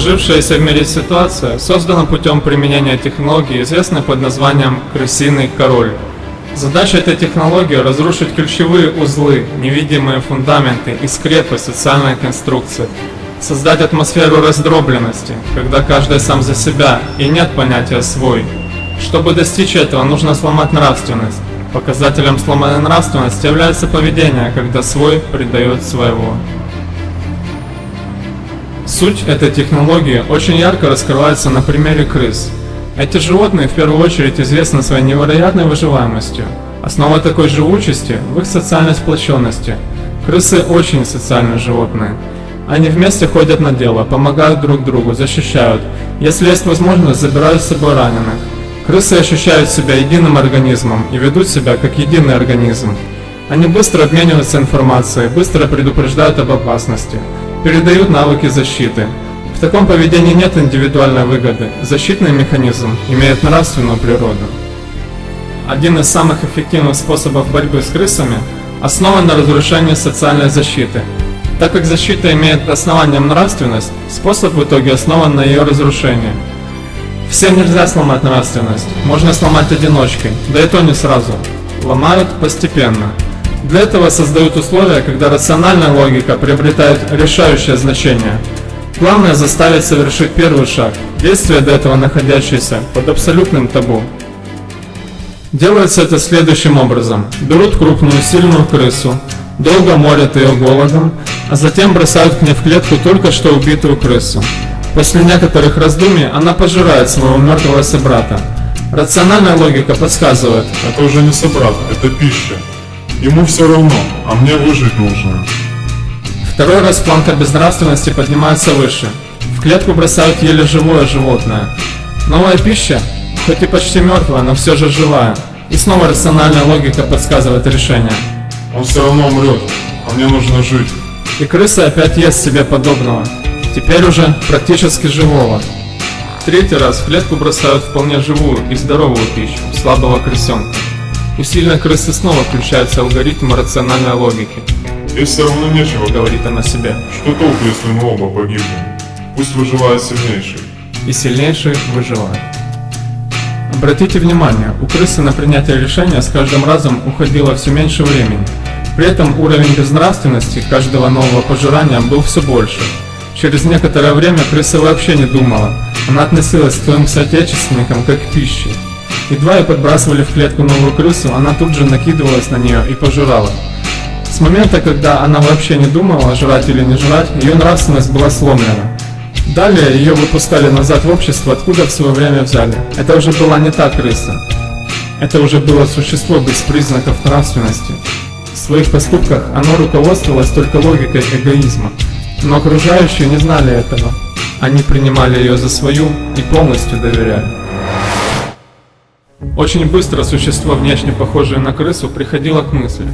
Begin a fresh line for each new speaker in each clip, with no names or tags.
Сложившаяся в мире ситуация создана путем применения технологии, известной под названием «крысиный король». Задача этой технологии – разрушить ключевые узлы, невидимые фундаменты и скрепы социальной конструкции, создать атмосферу раздробленности, когда каждый сам за себя и нет понятия «свой». Чтобы достичь этого, нужно сломать нравственность. Показателем сломанной нравственности является поведение, когда свой предает своего. Суть этой технологии очень ярко раскрывается на примере крыс. Эти животные в первую очередь известны своей невероятной выживаемостью. Основа такой живучести в их социальной сплоченности. Крысы очень социальные животные. Они вместе ходят на дело, помогают друг другу, защищают. Если есть возможность, забирают с собой раненых. Крысы ощущают себя единым организмом и ведут себя как единый организм. Они быстро обмениваются информацией, быстро предупреждают об опасности, передают навыки защиты. В таком поведении нет индивидуальной выгоды. Защитный механизм имеет нравственную природу. Один из самых эффективных способов борьбы с крысами основан на разрушении социальной защиты. Так как защита имеет основанием нравственность, способ в итоге основан на ее разрушении. Всем нельзя сломать нравственность, можно сломать одиночкой, да и то не сразу. Ломают постепенно. Для этого создают условия, когда рациональная логика приобретает решающее значение. Главное заставить совершить первый шаг, действие до этого находящееся под абсолютным табу. Делается это следующим образом. Берут крупную сильную крысу, долго морят ее голодом, а затем бросают к ней в клетку только что убитую крысу. После некоторых раздумий она пожирает своего мертвого собрата. Рациональная логика подсказывает,
Это уже не собрат, это пища. Ему все равно, а мне выжить нужно.
Второй раз планка безнравственности поднимается выше. В клетку бросают еле живое животное. Новая пища, хоть и почти мертвая, но все же живая. И снова рациональная логика подсказывает решение.
Он все равно умрет, а мне нужно жить.
И крыса опять ест себе подобного. Теперь уже практически живого. В третий раз в клетку бросают вполне живую и здоровую пищу, слабого крысенка. У сильной крысы снова включается алгоритм рациональной логики.
Ей все равно нечего.
Говорит она себе.
Что толку, если мы оба погибнем? Пусть выживает сильнейший.
и сильнейший выживает. Обратите внимание, у крысы на принятие решения с каждым разом уходило все меньше времени. При этом уровень безнравственности каждого нового пожирания был все больше. Через некоторое время крыса вообще не думала, она относилась к своим соотечественникам как к пище. Едва ей подбрасывали в клетку новую крысу, она тут же накидывалась на нее и пожирала. С момента, когда она вообще не думала, жрать или не жрать, ее нравственность была сломлена. Далее ее выпускали назад в общество, откуда в свое время взяли. Это уже была не та крыса. Это уже было существо без признаков нравственности. В своих поступках оно руководствовалось только логикой эгоизма. Но окружающие не знали этого. Они принимали ее за свою и полностью доверяли. Очень быстро существо, внешне похожее на крысу, приходило к мысли.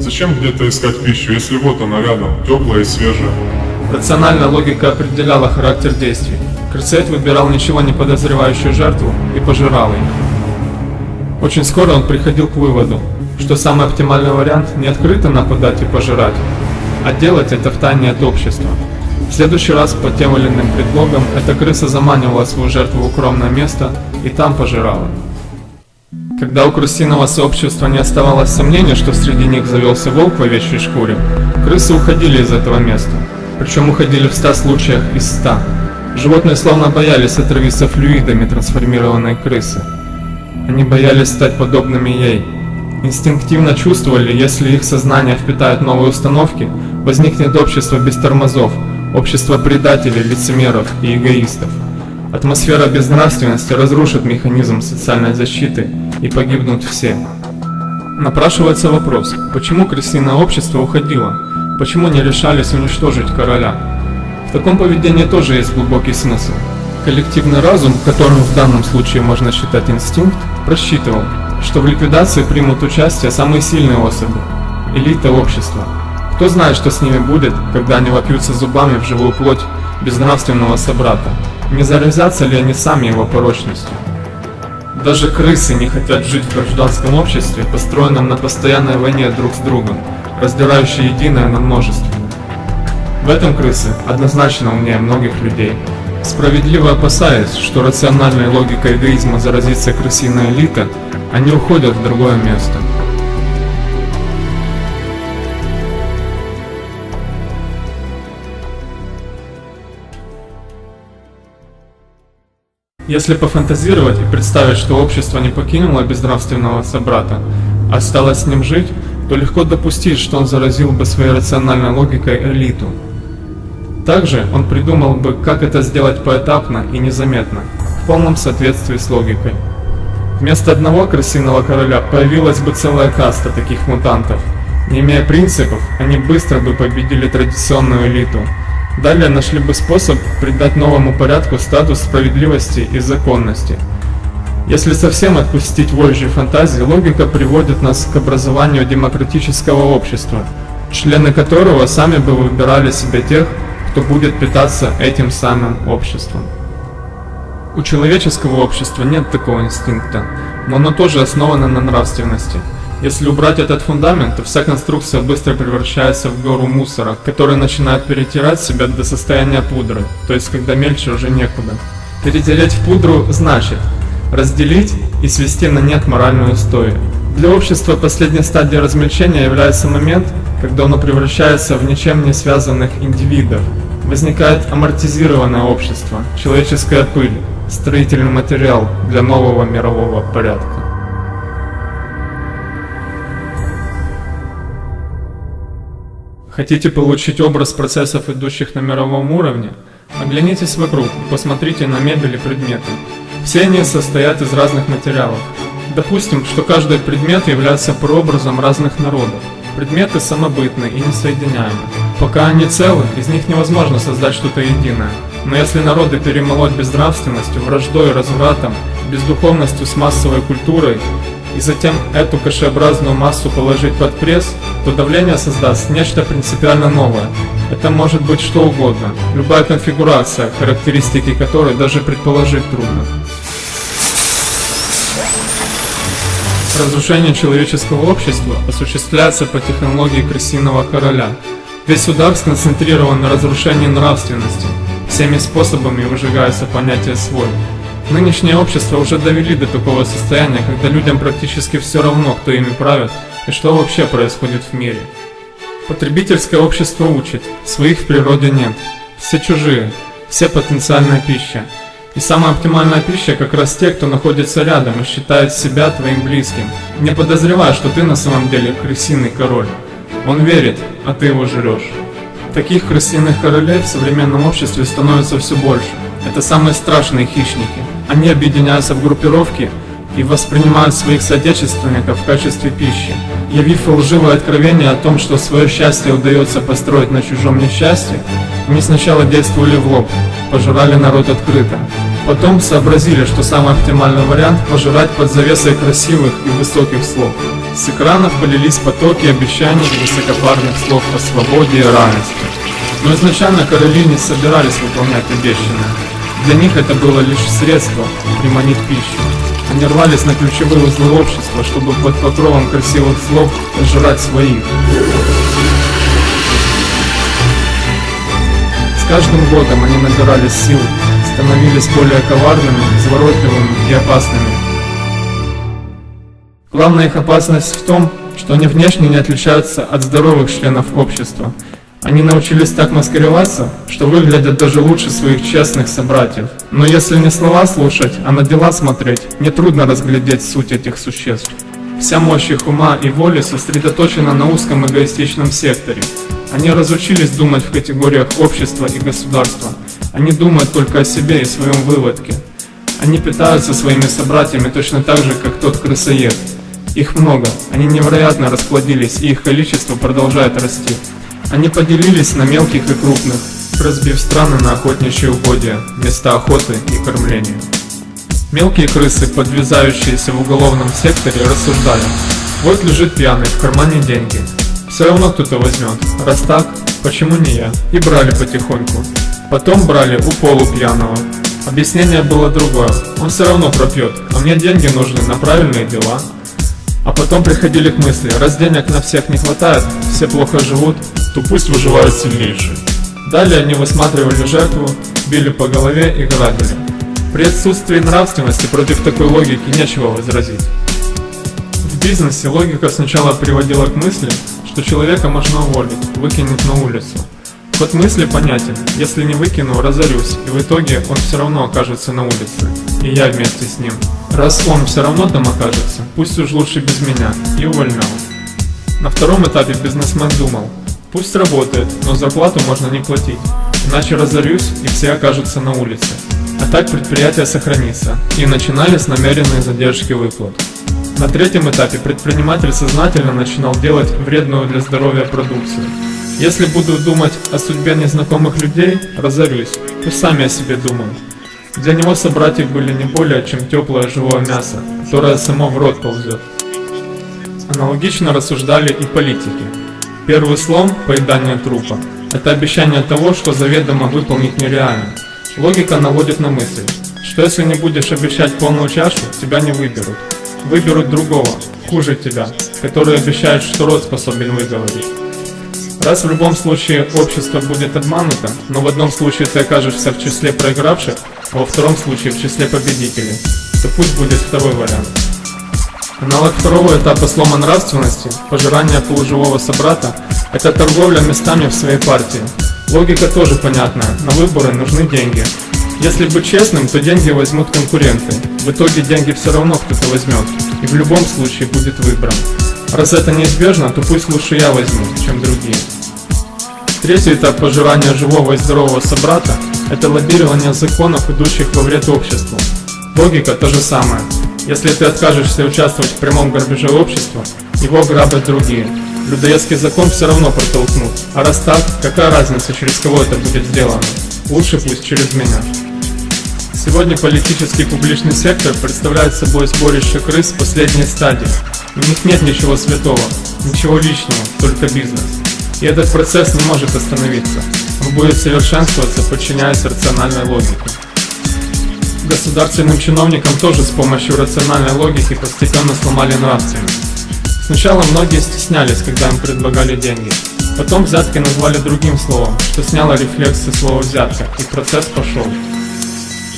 Зачем где-то искать пищу, если вот она рядом, теплая и свежая?
Рациональная логика определяла характер действий. Крысет выбирал ничего не подозревающую жертву и пожирал ее. Очень скоро он приходил к выводу, что самый оптимальный вариант не открыто нападать и пожирать, а делать это в тайне от общества. В следующий раз под тем или иным предлогом эта крыса заманивала свою жертву в укромное место и там пожирала. Когда у крысиного сообщества не оставалось сомнений, что среди них завелся волк в овечьей шкуре, крысы уходили из этого места. Причем уходили в 100 случаях из 100. Животные словно боялись отравиться флюидами трансформированной крысы. Они боялись стать подобными ей. Инстинктивно чувствовали, если их сознание впитает новые установки, возникнет общество без тормозов, общество предателей, лицемеров и эгоистов. Атмосфера безнравственности разрушит механизм социальной защиты и погибнут все. Напрашивается вопрос, почему крысиное общество уходило? Почему не решались уничтожить короля? В таком поведении тоже есть глубокий смысл. Коллективный разум, которым в данном случае можно считать инстинкт, просчитывал, что в ликвидации примут участие самые сильные особи, элита общества. Кто знает, что с ними будет, когда они вопьются зубами в живую плоть безнравственного собрата? Не заразятся ли они сами его порочностью? Даже крысы не хотят жить в гражданском обществе, построенном на постоянной войне друг с другом, раздирающей единое на множество. В этом крысы однозначно умнее многих людей. Справедливо опасаясь, что рациональной логикой эгоизма заразится крысиная элита, они уходят в другое место. Если пофантазировать и представить, что общество не покинуло безнравственного собрата, а осталось с ним жить, то легко допустить, что он заразил бы своей рациональной логикой элиту. Также он придумал бы, как это сделать поэтапно и незаметно, в полном соответствии с логикой. Вместо одного крысиного короля появилась бы целая каста таких мутантов. Не имея принципов, они быстро бы победили традиционную элиту. Далее нашли бы способ придать новому порядку статус справедливости и законности. Если совсем отпустить вожжи фантазии, логика приводит нас к образованию демократического общества, члены которого сами бы выбирали себе тех, кто будет питаться этим самым обществом. У человеческого общества нет такого инстинкта, но оно тоже основано на нравственности. Если убрать этот фундамент, то вся конструкция быстро превращается в гору мусора, который начинает перетирать себя до состояния пудры, то есть когда мельче уже некуда. Перетереть в пудру значит разделить и свести на нет моральную стою. Для общества последней стадией размельчения является момент, когда оно превращается в ничем не связанных индивидов. Возникает амортизированное общество, человеческая пыль, строительный материал для нового мирового порядка. Хотите получить образ процессов, идущих на мировом уровне? Оглянитесь вокруг и посмотрите на мебель и предметы. Все они состоят из разных материалов. Допустим, что каждый предмет является прообразом разных народов. Предметы самобытны и несоединяемы. Пока они целы, из них невозможно создать что-то единое. Но если народы перемолоть безнравственностью, враждой, развратом, бездуховностью с массовой культурой, и затем эту кашеобразную массу положить под пресс, то давление создаст нечто принципиально новое. Это может быть что угодно, любая конфигурация, характеристики которой даже предположить трудно. Разрушение человеческого общества осуществляется по технологии крысиного короля. Весь удар сконцентрирован на разрушении нравственности. Всеми способами выжигается понятие «свой». Нынешнее общество уже довели до такого состояния, когда людям практически все равно, кто ими правит и что вообще происходит в мире. Потребительское общество учит, своих в природе нет, все чужие, все потенциальная пища. И самая оптимальная пища как раз те, кто находится рядом и считает себя твоим близким, не подозревая, что ты на самом деле крысиный король. Он верит, а ты его жрешь. Таких крысиных королей в современном обществе становится все больше. Это самые страшные хищники. Они объединяются в группировки и воспринимают своих соотечественников в качестве пищи, явив лживое откровение о том, что свое счастье удается построить на чужом несчастье, они сначала действовали в лоб, пожирали народ открыто. Потом сообразили, что самый оптимальный вариант – пожирать под завесой красивых и высоких слов. С экранов полились потоки обещаний и высокопарных слов о свободе и равенстве. Но изначально короли не собирались выполнять обещанное. Для них это было лишь средство приманить пищу. Они рвались на ключевые узлы общества, чтобы под покровом красивых слов жрать своих. С каждым годом они набирали сил, становились более коварными, изворотливыми и опасными. Главная их опасность в том, что они внешне не отличаются от здоровых членов общества. Они научились так маскироваться, что выглядят даже лучше своих честных собратьев. Но если не слова слушать, а на дела смотреть, нетрудно разглядеть суть этих существ. Вся мощь их ума и воли сосредоточена на узком эгоистичном секторе. Они разучились думать в категориях общества и государства. Они думают только о себе и своем выводке. Они питаются своими собратьями точно так же, как тот крысоед. Их много, они невероятно расплодились, и их количество продолжает расти. Они поделились на мелких и крупных, разбив страны на охотничьи угодья, места охоты и кормления. Мелкие крысы, подвязающиеся в уголовном секторе, рассуждали. Вот лежит пьяный, в кармане деньги. Все равно кто-то возьмет. Раз так, почему не я? И брали потихоньку. Потом брали у полупьяного. Объяснение было другое. Он все равно пропьет, а мне деньги нужны на правильные дела. А потом приходили к мысли, раз денег на всех не хватает, все плохо живут, то пусть выживают сильнейшие. Далее они высматривали жертву, били по голове и грабили. При отсутствии нравственности против такой логики нечего возразить. В бизнесе логика сначала приводила к мысли, что человека можно уволить, выкинуть на улицу. Ход мысли понятен, если не выкину, разорюсь, и в итоге он все равно окажется на улице, и я вместе с ним. Раз он все равно там окажется, пусть уж лучше без меня, и увольнял. На втором этапе бизнесмен думал, пусть работает, но зарплату можно не платить, иначе разорюсь и все окажутся на улице. А так предприятие сохранится, и начинались намеренные задержки выплат. На третьем этапе предприниматель сознательно начинал делать вредную для здоровья продукцию. Если буду думать о судьбе незнакомых людей, разорюсь, пусть сами о себе думают. Для него собратьев были не более, чем теплое живое мясо, которое само в рот ползет. Аналогично рассуждали и политики. Первый слом – поедание трупа. Это обещание того, что заведомо выполнить нереально. Логика наводит на мысль, что если не будешь обещать полную чашу, тебя не выберут. Выберут другого, хуже тебя, который обещает, что род способен выговорить. Раз в любом случае общество будет обмануто, но в одном случае ты окажешься в числе проигравших, а во втором случае в числе победителей, то пусть будет второй вариант. Аналог второго этапа слома нравственности, пожирания полуживого собрата, это торговля местами в своей партии. Логика тоже понятная, на выборы нужны деньги. Если быть честным, то деньги возьмут конкуренты. В итоге деньги все равно кто-то возьмет, и в любом случае будет выбран. Раз это неизбежно, то пусть лучше я возьму, чем другие. Третий этап пожирания живого и здорового собрата – это лоббирование законов, идущих во вред обществу. Логика то же самое. Если ты откажешься участвовать в прямом грабеже общества, его грабят другие. Людоедский закон все равно протолкнут. А раз так, какая разница, через кого это будет сделано? Лучше пусть через меня. Сегодня политический публичный сектор представляет собой сборище крыс последней стадии. У них нет ничего святого, ничего личного, только бизнес. И этот процесс не может остановиться. Он будет совершенствоваться, подчиняясь рациональной логике. Государственным чиновникам тоже с помощью рациональной логики постепенно сломали нравственность. Сначала многие стеснялись, когда им предлагали деньги. Потом взятки назвали другим словом, что сняло рефлекс со слова взятка, и процесс пошел.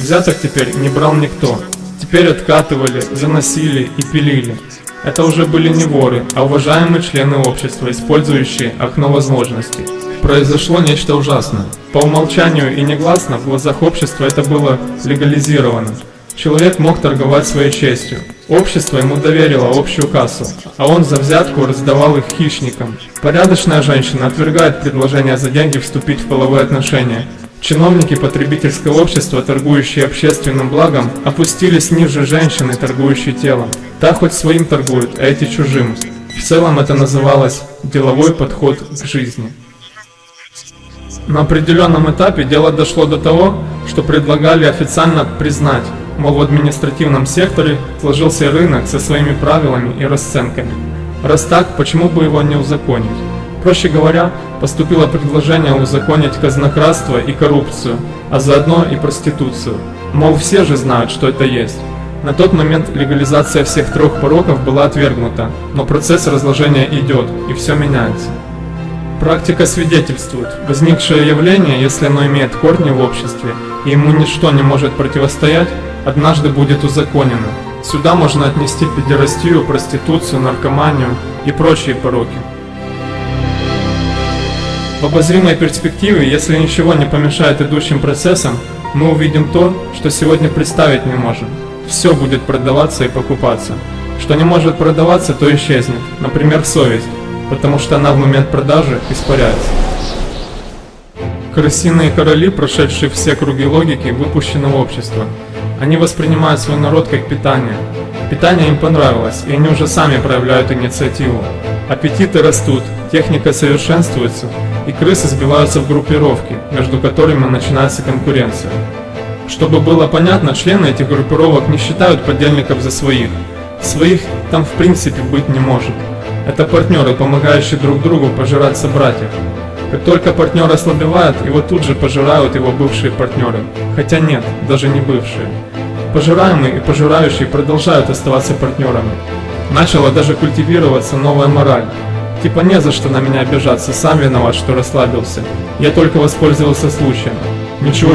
Взяток теперь не брал никто. Теперь откатывали, заносили и пилили. Это уже были не воры, а уважаемые члены общества, использующие окно возможностей. Произошло нечто ужасное. По умолчанию и негласно в глазах общества это было легализировано. Человек мог торговать своей честью. Общество ему доверило общую кассу, а он за взятку раздавал их хищникам. Порядочная женщина отвергает предложение за деньги вступить в половые отношения. Чиновники потребительского общества, торгующие общественным благом, опустились ниже женщины, торгующей телом. Та хоть своим торгует, а эти чужим. В целом это называлось деловой подход к жизни. На определенном этапе дело дошло до того, что предлагали официально признать, мол в административном секторе сложился рынок со своими правилами и расценками. Раз так, почему бы его не узаконить? Проще говоря, поступило предложение узаконить казнократство и коррупцию, а заодно и проституцию. Мол, все же знают, что это есть. На тот момент легализация всех трех пороков была отвергнута, но процесс разложения идет, и все меняется. Практика свидетельствует, возникшее явление, если оно имеет корни в обществе, и ему ничто не может противостоять, однажды будет узаконено. Сюда можно отнести педерастию, проституцию, наркоманию и прочие пороки. В обозримой перспективе, если ничего не помешает идущим процессам, мы увидим то, что сегодня представить не можем. Все будет продаваться и покупаться. Что не может продаваться, то исчезнет. Например, совесть, потому что она в момент продажи испаряется. Крысиные короли, прошедшие все круги логики, выпущены в общество. Они воспринимают свой народ как питание. Питание им понравилось, и они уже сами проявляют инициативу. Аппетиты растут, техника совершенствуется, и крысы сбиваются в группировки, между которыми начинается конкуренция. Чтобы было понятно, члены этих группировок не считают подельников за своих. Своих там в принципе быть не может. Это партнеры, помогающие друг другу пожирать собратьев. Как только партнер ослабевает, его тут же пожирают его бывшие партнеры. Хотя нет, даже не бывшие. Пожираемые и пожирающие продолжают оставаться партнерами. Начала даже культивироваться новая мораль. Типа не за что на меня обижаться, сам виноват, что расслабился. Я только воспользовался случаем. Ничего